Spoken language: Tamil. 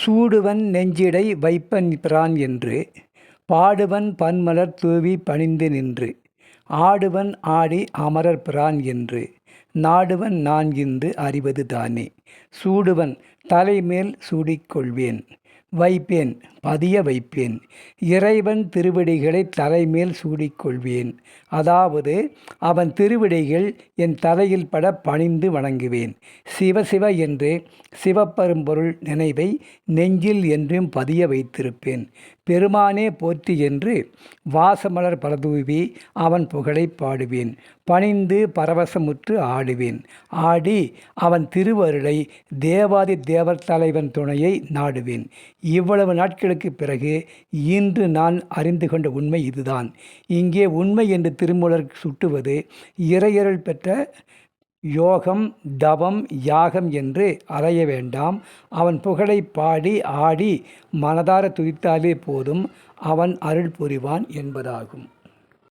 சூடுவன் நெஞ்சிடை வைப்பன் பிரான் என்று பாடுவன் பன்மலர் தூவி பணிந்து நின்று ஆடுவன் ஆடி அமரர் பிரான் என்று நாடுவன் நான் இன்று அறிவது தானே. சூடுவன் தலைமேல் சூடிக்கொள்வேன். வைப்பேன் பதிய வைப்பேன். இறைவன் திருவடிகளை தலைமேல் சூடிக்கொள்வேன். அதாவது அவன் திருவிடிகள் என் தலையில் பட பணிந்து வணங்குவேன். சிவசிவ என்று சிவப்பெரும்பொருள் நினைவை நெஞ்சில் என்றும் பதிய வைத்திருப்பேன். பெருமானே போற்றி என்று வாசமலர் பரதூவி அவன் புகழை பாடுவேன். பணிந்து பரவசமுற்று ஆடுவேன். ஆடி அவன் திருவருளை தேவாதி தேவர் தலைவன் துணையை நாடுவேன். இவ்வளவு நாட்களுக்கு பிறகு இன்று நான் அறிந்து கொண்ட உண்மை இதுதான். இங்கே உண்மை என்று திருமூலர் சுட்டுவது இறையருள் பெற்ற யோகம் தவம் யாகம் என்று அலைய வேண்டாம். அவன் புகழை பாடி ஆடி மனதார துதித்தாலே போதும். அவன் அருள் புரிவான் என்பதாகும்.